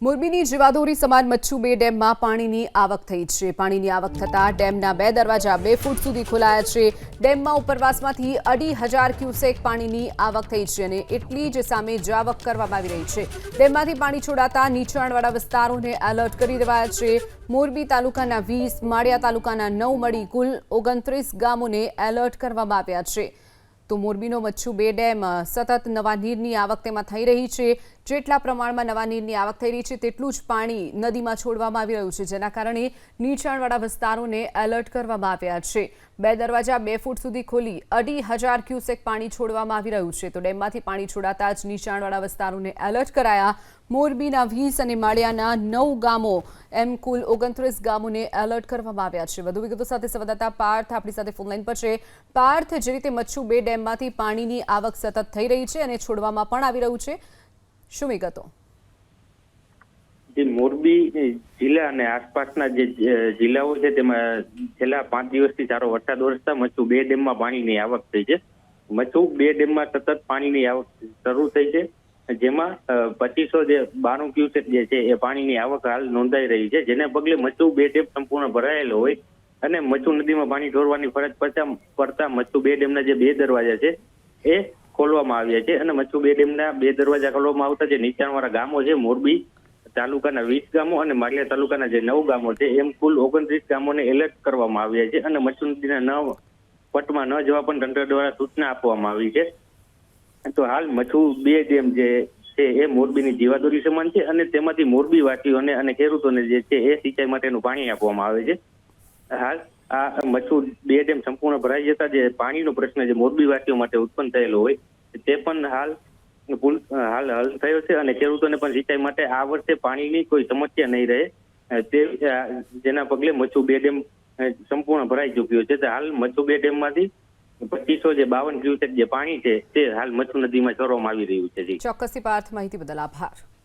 મોરબીની જીવાદોરી સમાન મચ્છુ બે ડેમમાં પાણીની આવક થઈ છે. પાણીની આવક થતાં ડેમના બે દરવાજા બે ફૂટ સુધી ખોલાયા છે. ડેમમાં ઉપરવાસમાંથી અઢી હજાર ક્યુસેક પાણીની આવક થઈ છે અને એટલી જ સામે જાવક કરવામાં આવી રહી છે. ડેમમાંથી પાણી છોડાતા નીચાણવાળા વિસ્તારોને એલર્ટ કરી દેવાયા છે. મોરબી તાલુકાના વીસ, માળિયા તાલુકાના નવ મળી કુલ ઓગણત્રીસ ગામોને એલર્ટ કરવામાં આવ્યા છે. તો મોરબીનો મચ્છુ બે ડેમ સતત નવા નીરની આવક તેમાં થઈ રહી છે. જેટલા પ્રમાણમાં નવા નીરની આવક થઈ રહી છે, તેટલું જ પાણી નદીમાં છોડવામાં આવી રહ્યું છે, જેના કારણે નીચાણવાળા વિસ્તારોને એલર્ટ કરવામાં આવ્યા છે. બે દરવાજા બે ફૂટ સુધી ખોલી અઢી હજાર ક્યુસેક પાણી છોડવામાં આવી રહ્યું છે. તો ડેમમાંથી પાણી છોડાતા જ નીચાણવાળા વિસ્તારોને એલર્ટ કરાયા. મોરબીના વીસ અને માળિયાના નવ ગામો, એમ કુલ ઓગણત્રીસ ગામોને એલર્ટ કરવામાં આવ્યા છે. વધુ વિગતો સાથે સંવાદદાતા પાર્થ આપણી સાથે ફોનલાઈન પર છે. પાર્થ, જે રીતે મચ્છુ બે ડેમમાંથી પાણીની આવક સતત થઈ રહી છે અને છોડવામાં પણ આવી રહ્યું છે શું વિગતો? મોરબી જિલ્લા અને આસપાસના જે જિલ્લાઓ છે તેમાં છેલ્લા પાંચ દિવસથી સારો વરસાદ વરસતા મચ્છુ બે ડેમમાં પાણીની આવક થઈ છે. મચ્છુ બે ડેમમાં સતત પાણીની આવક શરૂ થઈ છે. જેમાં પચીસો જે બાણું ક્યુસેક જે છે એ પાણીની આવક હાલ નોંધાઈ રહી છે. જેને પગલે મચ્છુ બે ડેમ સંપૂર્ણ ભરાયેલો હોય અને મચ્છુ નદીમાં પાણી ઢોરવાની ફરજ પડતા પડતા મચ્છુ બે ડેમના જે બે દરવાજા છે એ ખોલવામાં આવ્યા છે અને મચ્છુ બે ડેમના બે દરવાજા ખોલવામાં આવતા જે નીચાણવાળા ગામો છે, મોરબી તાલુકાના વીસ ગામો અને માળિયા તાલુકાના જે નવ ગામો છે, એમ કુલ ઓગણત્રીસ ગામોને એલર્ટ કરવામાં આવ્યા છે અને મચ્છુ નદીના ન પટમાં ન જવા પણ તંત્ર દ્વારા સૂચના આપવામાં આવી છે. તો હાલ મચ્છુ બે ડેમ જે છે એ મોરબીની જીવાદોરી સમાન છે અને તેમાંથી મોરબી વાટીઓને અને ખેડૂતોને જે છે એ સિંચાઈ માટેનું પાણી આપવામાં આવે છે. હાલ આ મચ્છુ બે ડેમ સંપૂર્ણ ભરાઈ જતા જે પાણીનો પ્રશ્ન જે મોરબી વાસીઓ માટે ઉત્પન્ન થયેલો હોય તે પણ હાલ પુલ- હાલ હલ થયો છે અને ખેડૂતોને પણ સિંચાઈ માટે આ વર્ષે પાણીની કોઈ સમસ્યા નહીં રહે. તે જેના પગલે મચ્છુ બે ડેમ સંપૂર્ણ ભરાઈ ચૂક્યો છે. હાલ મચ્છુ બે ડેમમાંથી પચીસો જે બાવન ક્યુસેક જે પાણી છે, તે હાલ મચ્છુ નદીમાં છોડવામાં આવી રહ્યું છે. ચોક્કસથી પાર્થ માહિતી બદલ આભાર.